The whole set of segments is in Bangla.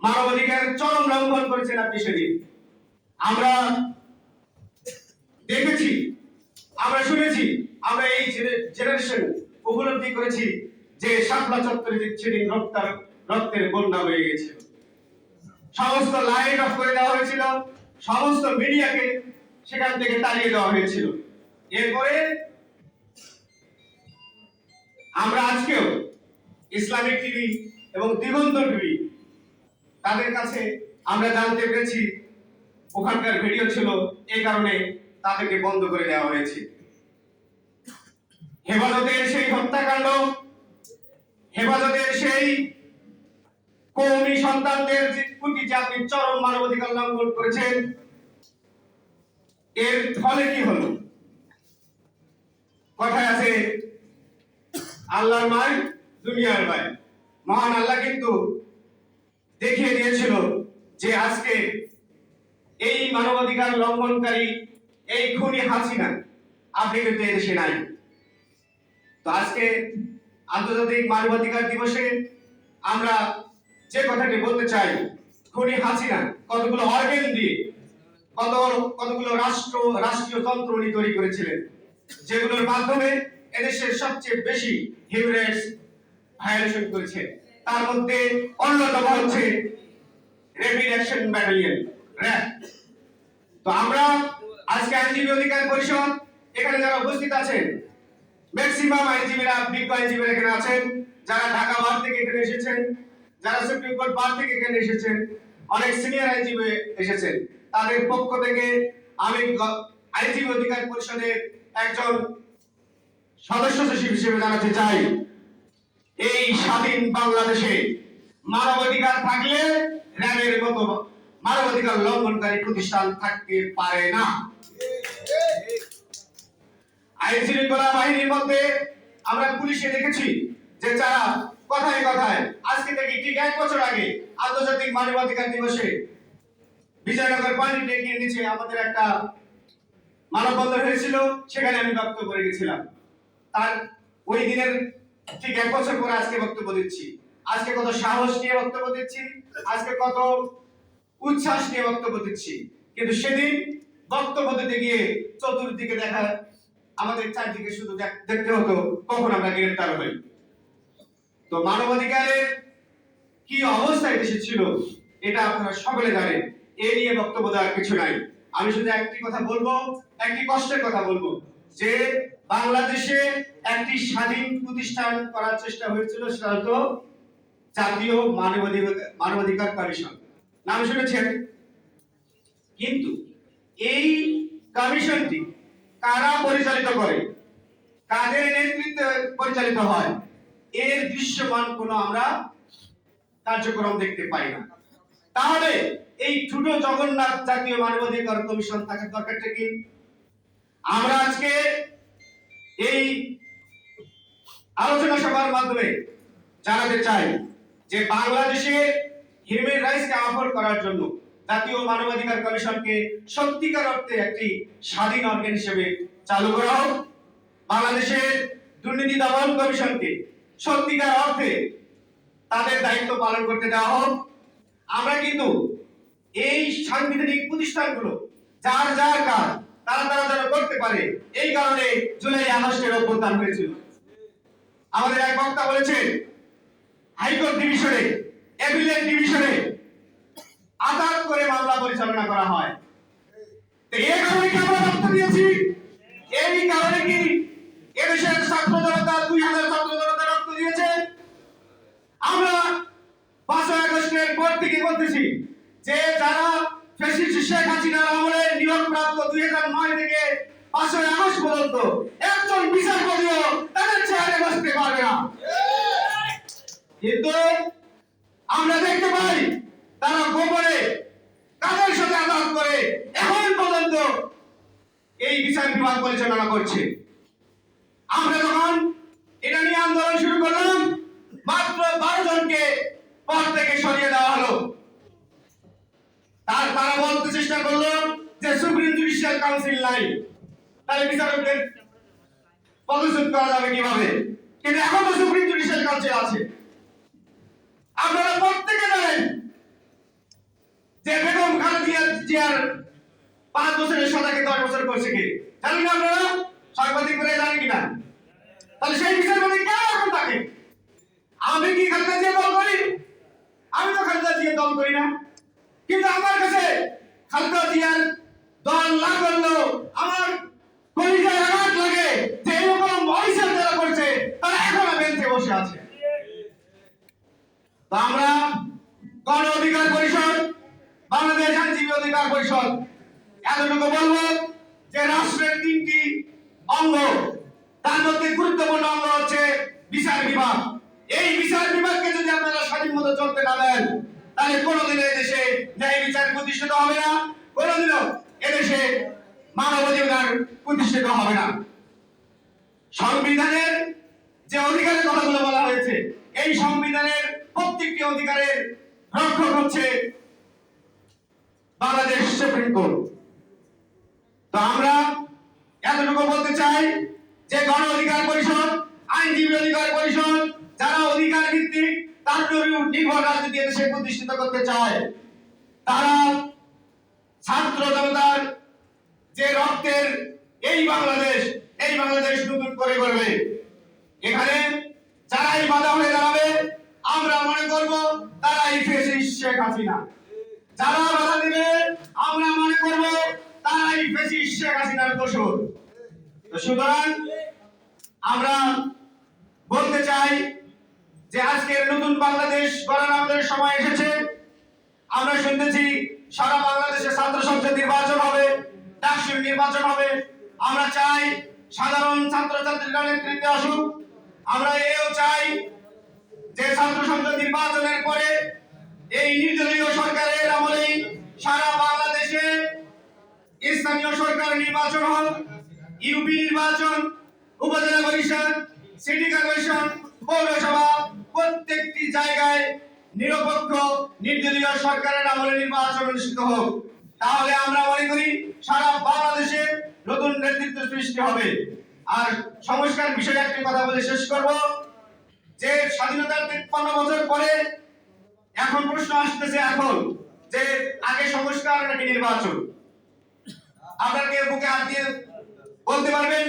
মানবাধিকার চরম লঙ্ঘন করেছেন আপনি সেদিন। আমরা দেখেছি, আমরা শুনেছি, আমরা এই জেনারেশন উপলব্ধি করেছি যে শাপলা চত্বরে সেদিন রক্তার, রক্তের বন্যা হয়ে গেছিল সমস্ত লাইট অফ করে দেওয়া হয়েছিল, সমস্ত মিডিয়াকে সেখান থেকে তাড়িয়ে দেওয়া হয়েছিল। এরপরে আমরা আজকেও ইসলামিক টিভি এবং দিগন্ত টিভি তাদের কাছে আমরা জানতে পেরেছি ওখানকার ভিডিও ছিল, এই কারণে তাদেরকে বন্ধ করে দেওয়া হয়েছে। হেফাজতের সেই হত্যাকাণ্ড, হেফাজতের সেই কৌমি সন্তানদের প্রতি যে চরম মানবাধিকার লঙ্ঘন করেছেন এর ফলে কি হলো? কথায় আছে, আল্লাহর মায়, দুনিয়ার মায়। মহান আল্লাহ কিন্তু দেখিয়ে দিয়েছিল যে আজকে এই মানবাধিকার লঙ্ঘনকারী এই খুনি হাসিনা আপনি কিন্তু এদেশে নাই। তো আজকে আন্তর্জাতিক মানবাধিকার দিবসে আমরা যে কথাটি বলতে চাই, খুনি হাসিনা কতগুলো অর্গেন দিয়ে, কত কতগুলো রাষ্ট্র, রাষ্ট্রীয় তন্ত্র উনি তৈরি করেছিলেন, যেগুলোর মাধ্যমে এদেশের সবচেয়ে বেশি হিউম্যান ভায়োলেশন করেছে। তার মধ্যে অন্যতম হচ্ছে রেপিড অ্যাকশন ব্যাটালিয়ন র্যাব। তো আমরা আজকে আইনজীবী অধিকার পরিষদ, এখানে যারা উপস্থিত আছেন ম্যাক্সিমাম আইনজীবীরা, বিজ্ঞ আইনজীবীরা এখানে আছেন, যারা ঢাকা বার থেকে এখানে এসেছেন, যারা সুপ্রিম কোর্ট বার থেকে এখানে এসেছেন, অনেক সিনিয়র আইনজীবী এসেছেন। তাদের পক্ষ থেকে আমি আইনজীবী অধিকার পরিষদের একজন সদস্য সচিব হিসেবে জানাতে চাই। এই স্বাধীন বাংলাদেশে মানবাধিকার থাকলে র্যাবের মতো মানবাধিকার লঙ্ঘনকারী প্রতিষ্ঠান থাকতে পারে না। আইন শৃঙ্খলা বাহিনীর মধ্যে আমরা পুলিশে দেখেছি যে যারা কথায় কথায় আজকে থেকে ঠিক এক বছর আগে আন্তর্জাতিক মানবাধিকার দিবসে বিজয়নগর নিচে আমাদের একটা মানববন্ধন হয়েছিল, সেখানে আমি বক্তব্য রেখেছিলাম। তার ওই দিনের ঠিক এক বছর পরে আজকে বক্তব্য দিচ্ছি। আজকে কত সাহস নিয়ে বক্তব্য দিচ্ছি, আজকে কত উচ্ছ্বাস নিয়ে বক্তব্য দিচ্ছি। কিন্তু সেদিন বক্তব্য দিতে গিয়ে চতুর্দিকে দেখা, আমাদের চারদিকে শুধু দেখতে হতো কখন আমরা গ্রেফতার হই। তো মানবাধিকারের কি অবস্থা দেশে ছিল, এটা আপনারা সকলে জানেন। এ নিয়ে বক্তব্য দেওয়ার কিছু নাই। আমি শুধু একটি কথা বলব, একটি কষ্টের কথা বলব। যে বাংলাদেশে একটি স্বাধীন প্রতিষ্ঠান করার চেষ্টা হয়েছিল, সেটা হলো জাতীয় মানবাধিকার মানবাধিকার কমিশন। নাম শুনেছেন? কিন্তু এই কমিশনটি কারা পরিচালিত করে? কাদের নেতৃত্বে পরিচালিত হয়? এর দৃশ্যমান কোনো আমরা কার্যক্রম দেখতে পাই না। তাহলে এই ছোট জগন্নাথ জাতীয় মানবাধিকার কমিশন থাকার দরকারটা কি? আমরা আজকে এই আলোচনা সভার মাধ্যমে জানাতে চাই যে বাংলাদেশে হিউম্যান রাইটসকে আহ্বান করার জন্য জাতীয় মানবাধিকার কমিশনকে সত্যিকার অর্থে একটি স্বাধীন অর্গান হিসেবে চালু করা হোক। বাংলাদেশের দুর্নীতি দমন কমিশনকে সত্যিকার অর্থে তাদের দায়িত্ব পালন করতে দেওয়া হোক। আমরা কিন্তু এই সাংবিধানিক প্রতিষ্ঠানগুলো, যার যার কাজ তারা তারা যেন করতে পারে। এই কারণে জুলাই আগস্টের অভ্যুত্থান হয়েছিল। আমাদের এক বক্তা বলেছেন, হাইকোর্ট ডিভিশনে অ্যাপিলেট ডিভিশনে আদালত করে মামলা পরিচালনা করা হয়। এই কারণে কি আমরা রক্ত দিয়েছি? এই কারণে কি এদেশের ছাত্র জনতা দুই হাজার ছাত্র জনতা রক্ত দিয়েছে? আমরা পাঁচই আগস্টের পর থেকে বলতেছি যে যারা ফ্যাসিস্ট শেখ হাসিনার আমলে নিয়োগপ্রাপ্ত দুই হাজার নয় থেকে পাঁচই আগস্ট পর্যন্ত একজন বিচারপতিও তাদের চেয়ারে বসতে পারবে না। কিন্তু আমরা দেখতে পাই তারা গোপনে কাদের সাথে আদালত করে এখন পর্যন্ত এই বিচার বিভাগ পরিচালনা করছে। আমরা যখন এটা নিয়ে আন্দোলন শুরু করলাম, মাত্র বারো জনকে পদ থেকে সরিয়ে দেওয়া হলো তার বলতে চেষ্টা করল যে সুপ্রিম জুডিশিয়াল কাউন্সিল নাই। তাহলে বিচারকদের পদচ্যুত করা যাবে কীভাবে? কিন্তু এখন তো সুপ্রিম জুডিশিয়াল কাউন্সিল আছে। আপনারা প্রত্যেকে জানেন যে বেগম খালেদা জিয়ার পাঁচ বছরের সাদাকে দশ বছর করছে কি? জানেন না আপনারা? সাংবাদিক করে জানেন কিনা? তাহলে সেই বিচারপতি কেন এখন থাকে আমি কি খালেদা জিয়া দল করি? আমি তো খালেদা জিয়া দল করি না। কিন্তু আমার কাছে খালেদা জিয়ার দল না করলেও আমার কলিজায় আঘাত লাগে যে এরকম অফিসার যারা করছে, তারা এখনও বেঞ্চে বসে আছে। তো আমরা গণ অধিকার পরিষদ, বাংলাদেশ আইনজীবী অধিকার পরিষদ, এতটুকু বলব যে রাষ্ট্রের তিনটি অঙ্গ, তার মধ্যে গুরুত্বপূর্ণ অঙ্গ হচ্ছে বিচার বিভাগ। এই বিচার বিভাগকে যদি আপনারা স্বাধীন মতো চলতে না দেন তাহলে কোনোদিনও এদেশে ন্যায় বিচার প্রতিষ্ঠিত হবে না, কোনোদিনও এদেশে মানবাধিকার প্রতিষ্ঠিত হবে না। সংবিধানের যে অধিকারের কথাগুলো বলা হয়েছে, এই সংবিধানের প্রত্যেকটি অধিকারের রক্ষক হচ্ছে বাংলাদেশ সুপ্রিম কোর্ট। তো আমরা এতটুকু বলতে চাই যে গণ অধিকার পরিষদ, আইনজীবী অধিকার পরিষদ, যারা অধিকার ভিত্তিক তার নির্ভর রাজনীতি দেশে প্রতিষ্ঠিত করতে চায়। তারা ছাত্র জনতার যে রক্তের এই বাংলাদেশ এই বাংলাদেশ নতুন করে করবে এখানে যারাই বাধা হয়ে দাঁড়াবে, আমরা মনে করব তারাই ফেসিস শেখ হাসিনা। যারা বাধা দিবে, আমরা মনে করব তারাই ফেসিস শেখ হাসিনার দোষর। সুতরাং আমরা বলতে চাই যে আজকের নতুন বাংলাদেশ গড়ার আমাদের সময় এসেছে, আমরা শুনতেছি সারা বাংলাদেশে ছাত্র সংসদ নির্বাচন হবে, ডাকসুর নির্বাচন হবে। আমরা চাই সাধারণ ছাত্রছাত্রীরা নেতৃত্বে আসুক। আমরা এও চাই যে ছাত্র সংসদ নির্বাচনের পরে এই নির্দলীয় সরকারের আমলেই সারা বাংলাদেশে স্থানীয় সরকার নির্বাচন হোক ইউপি নির্বাচন, উপজেলা পরিষদ, সিটি কর্পোরেশন পৌরসভা প্রত্যেকটি জায়গায় নিরপেক্ষ, নির্দলীয় সরকারের আমলে নির্বাচন অনুষ্ঠিত হোক। তাহলে আমরা মনে করি সারা বাংলাদেশে নতুন নেতৃত্ব সৃষ্টি হবে। আর সংস্কার বিষয়ে একটি কথা বলে শেষ করব। যে স্বাধীনতার তিপ্পান্ন বছর পরে এখন প্রশ্ন আসতেছে এখন যে আগে সংস্কার নাকি নির্বাচন? আপনারা কে বুকে হাত দিয়ে বলতে পারবেন?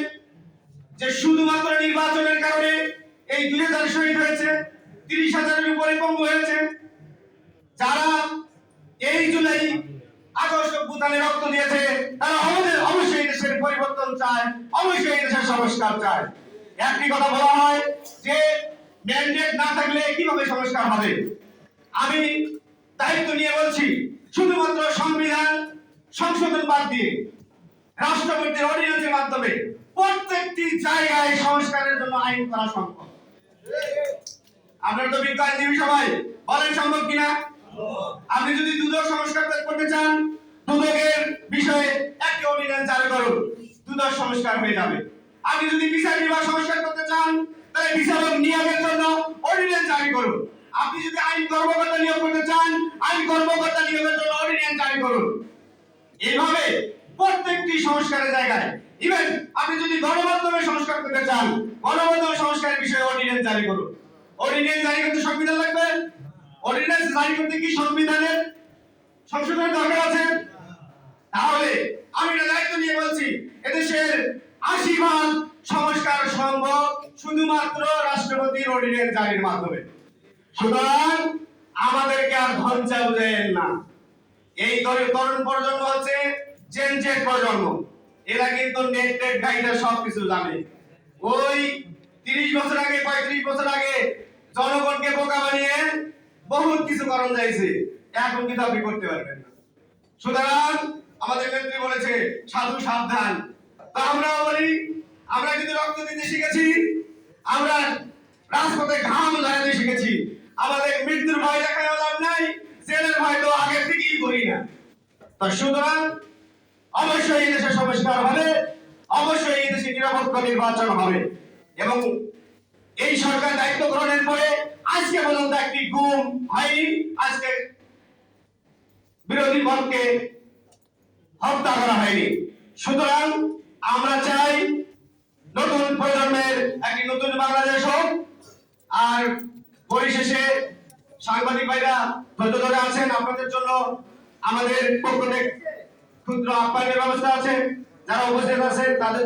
যে শুধুমাত্র নির্বাচনের কারণে এই দুই হাজার শহীদ হয়েছে, তিরিশ হাজারের উপরে পঙ্গু হয়েছে। যারা এই জুলাই আগস্ট ভুটানে রক্ত দিয়েছে, তারা আমাদের অবশ্যই দেশের পরিবর্তন চায়, অবশ্যই দেশের সংস্কার চায়। একটি কথা বলা হয় যে ম্যান্ডেট না থাকলে কীভাবে সংস্কার হবে? আমি দায়িত্ব নিয়ে বলছি, শুধুমাত্র সংবিধান সংশোধন বাদ দিয়ে রাষ্ট্রপতির অর্ডিন্যান্সের মাধ্যমে প্রত্যেকটি জায়গায় সংস্কারের জন্য আইন করা সম্ভব। আপনারা তো বিজ্ঞ আইনজীবী সবাই বলেন সম্ভব কিনা? আপনি যদি দুদক সংস্কার করতে চান, দুদকের বিষয়ে একটি অর্ডিন্যান্স জারি করুন। দুদক সংস্কার হয়ে যাবে। আপনি যদি বিচার বিভাগ সংস্কার করতে চান, তাহলে বিচারক নিয়োগের জন্য অর্ডিন্যান্স জারি করুন। আপনি যদি আইন কর্মকর্তা নিয়োগ করতে চান, আইন কর্মকর্তা নিয়োগের জন্য অর্ডিন্যান্স জারি করুন। এইভাবে প্রত্যেকটি সংস্কারের জায়গায় ইভেন আপনি যদি গণমাধ্যমে সংস্কার করতে চান, গণমাধ্যম সংস্কারের বিষয়ে অর্ডিন্যান্স জারি করুন। অর্ডিন্যান্স জারি করতে সংবিধান লাগবে? অর্ডিন্যান্স জারি করতে কি সংবিধানের সংশোধনের দরকার আছে? তাহলে আমি এটা দায়িত্ব নিয়ে বলছি, এদেশের আশি ভাগ সংস্কার সম্ভব শুধুমাত্র রাষ্ট্রপতির অর্ডিন্যান্স জারির মাধ্যমে। সুতরাং আমাদেরকে আর ধঞ্চা বুঝেন না। এই তরুণ প্রজন্ম হচ্ছে জেন জেড প্রজন্ম। এরা কিন্তু নেট টেট জানে ওই তিরিশ বছর আগে, পঁয়ত্রিশ বছর আগে জনগণকে বোকা বানিয়ে বহুত কিছু করণ যাইছে এখন কিন্তু আপনি করতে পারবেন না। সুতরাং আমাদের বলেছে, সাধু সাবধান। তা বলি, আমরা কিন্তু রক্ত দিতে শিখেছি, আমরা রাজপথে ঘাম ঝরাতে শিখেছি। আমাদের মৃত্যুর ভয় দেখায় লাভ নাই, জেলের ভয় তো আগে থেকেই করি না। তা সুতরাং অবশ্যই এই দেশে সংস্কার হবে। অবশ্যই এই দেশে নিরপেক্ষ নির্বাচন হবে। এবং এই সরকার দায়িত্ব গ্রহণের পরে আজকে পর্যন্ত একটি গুম হয়নি। আজকে বিরোধী দলকে হত্যা করা হয়নি। সুতরাং আমরা চাই নতুন প্রজন্মের একটি নতুন বাংলাদেশ হোক। আর পরিশেষে সাংবাদিক ভাইরা ধৈর্য ধরে আছেন। আপনাদের জন্য আমাদের পক্ষ থেকে ক্ষুদ্র আপ্যায়নের ব্যবস্থা আছে যারা উপস্থিত আছে তাদের